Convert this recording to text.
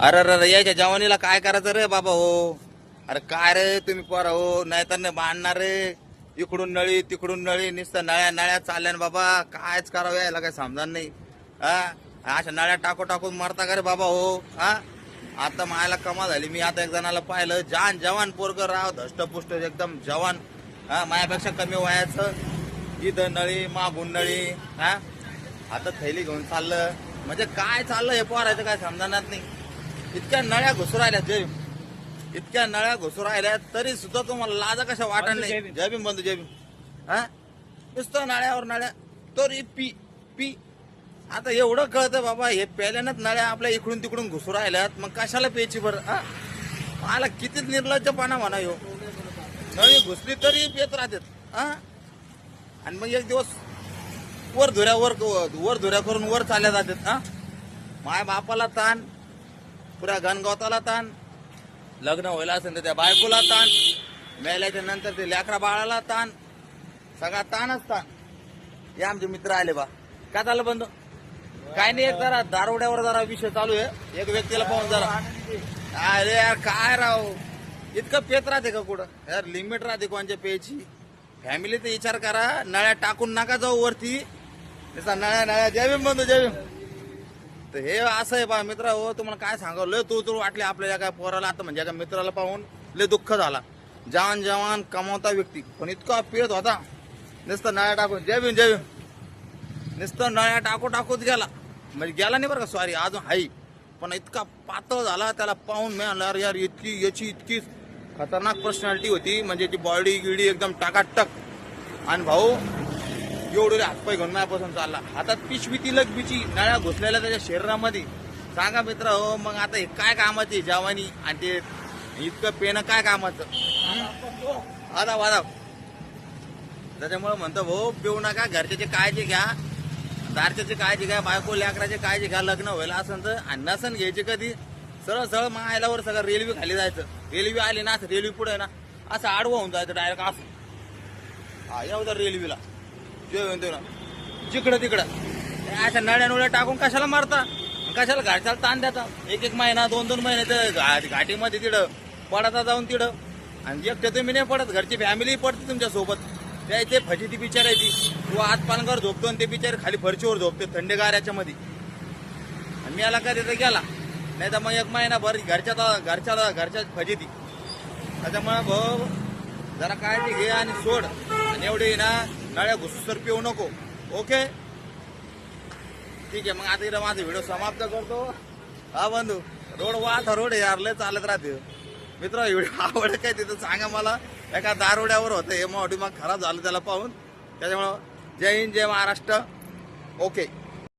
अरे अरे अरे जवानीला काय करायचं रे बाबा हो? अरे काय रे तुम्ही पोरा हो? नाहीतर नाही बांधणार रे. इकडून नळी तिकडून नळी नुसतं नळ्या नळ्या चालल्या ना बाबा. कायच करावं यायला काय समजा नाही. हा? अशा नळ्या टाकू टाकून मारता का रे बाबा हो? हा? आता मायला कमा झाली. मी आता एक जणाला पाहिलं. जान जवान पोरग राव धष्टपुष्ट एकदम जवान. हा मायापेक्षा कमी वयाचं. इथं नळी मागून नळी. हा? आता थैली घेऊन चाललं. म्हणजे काय चाललं हे पोरायचं काय समजणार नाही. इतक्या नळ्या घुसू राहिल्या जय भीम. इतक्या नळ्या घुसू राहिल्या तरी सुद्धा तुम्हाला लाजा कशा वाटत नाही? जय भीम. बंधू जय भीम. हा? नुसतं नळ्यावर नळ्या तरी पी पी. आता एवढं कळतं बाबा हे पहिल्यानंच नळ्या आपल्या इकडून तिकडून घुसू राहिल्यात मग कशाला प्यायची बरं हा? मला किती निर्लज्जपणा म्हणा यो नळी घुसली तरी पेत राहतात हा? आणि मग एक दिवस वर धुऱ्यावर वर धुऱ्या करून वर चालल्या जातात हा? माय बापाला ताण पुऱ्या गणगवताला ताण लग्न व्हायला असेल तर त्या बायकोला ताण. मेल्याच्या नंतर ते लेकरा बाळाला ताण. सगळा ताणच ताण. हे आमचे मित्र आले बा. काय झालं बंधू? काय नाही एक जरा दारोड्यावर जरा विषय चालू आहे. एक व्यक्तीला पाहून जरा. अरे यार काय राव? इतकं पेत राहते का कुठं? यार लिमिट राहते कोणच्या पेची फॅमिलीचा विचार करा. नळ्या टाकून नका जाऊ वरती. त्याचा नळ्या नळ्या. जयभीम बंधू जयभीम तर हे असं आहे बा मित्र हो तुम्हाला काय सांगावं? लय तू तू वाटले आपल्या एका पोराला. आता म्हणजे एका मित्राला पाहून लय दुःख झाला. जवान जवान कमावता व्यक्ती. पण इतका पिळत होता. नुसतं नळ्या टाकून जय भीम जय भीम. नुसतं नळ्या टाकू टाकूत गेला. म्हणजे गेला नाही बरं का सॉरी अजून हाई. पण इतका पातळ झाला त्याला पाहून मी अरे यार इतकी याची इतकी खतरनाक पर्सनॅलिटी होती. म्हणजे ती बॉडी गिडी एकदम टाकाटक. आणि भाऊ एवढे हातपाय घेऊन माझ्यापासून चालला. हातात पिशवी ती लगबीची नळ्या घुसलेल्या त्याच्या शरीरामध्ये. सांगा मित्र हो मग आता हे काय कामाचे जवानी? आणि ते इतकं पेनं काय कामाचं? वादा वादा. त्याच्यामुळे म्हणतो भाऊ पिऊ नका घरच्याचे काळजी घ्या. दारच्याची काळजी घ्या बायको लेकराची काळजी घ्या लग्न व्हायला असेल तर. आणि नसन घ्यायची कधी सरळ सरळ मायलावर सगळं रेल्वे खाली जायचं. रेल्वे आली ना असं रेल्वे पुढे ना. असं आडवं होऊन जायचं डायरेक्ट असं. हा येऊ तर रेल्वेला. जेवण म्हणतो जिकडं तिकडं. अशा नळ्या नुळ्या टाकून कशाला मारता? कशाला घाटाला ताण देता? एक एक महिना दोन दोन महिने तर घा- घाटीमध्ये तिडं पडता जाऊन तिडं. आणि एकटे तुम्ही नाही पडत घरची फॅमिली पडते तुमच्यासोबत. त्या इथे फजी ती बिचार आहे ती. तू आत पालकावर झोपतो आणि ते बिचार खाली फरशीवर झोपते थंडेगाऱ्याच्या मध्ये आणि मी याला कधी गेला. नाही तर मग एक महिना भर घरच्या घरच्या घरच्या फजी ती. त्याच्यामुळे भाऊ जरा काळजी घे आणि सोड. आणि एवढे ना नळ्या घुसूसर पिऊ नको. ओके? ठीक आहे मग आता इथं माझा व्हिडिओ समाप्त करतो. हा बंधू रोड वाहता रोड यार लय चालत राहते. मित्र व्हिडिओ आवड काय तिथं? सांगा मला. एका दारोड्यावर होतं हे मग मग खराब झालं त्याला पाहून. त्याच्यामुळं जय हिंद जय महाराष्ट्र. ओके.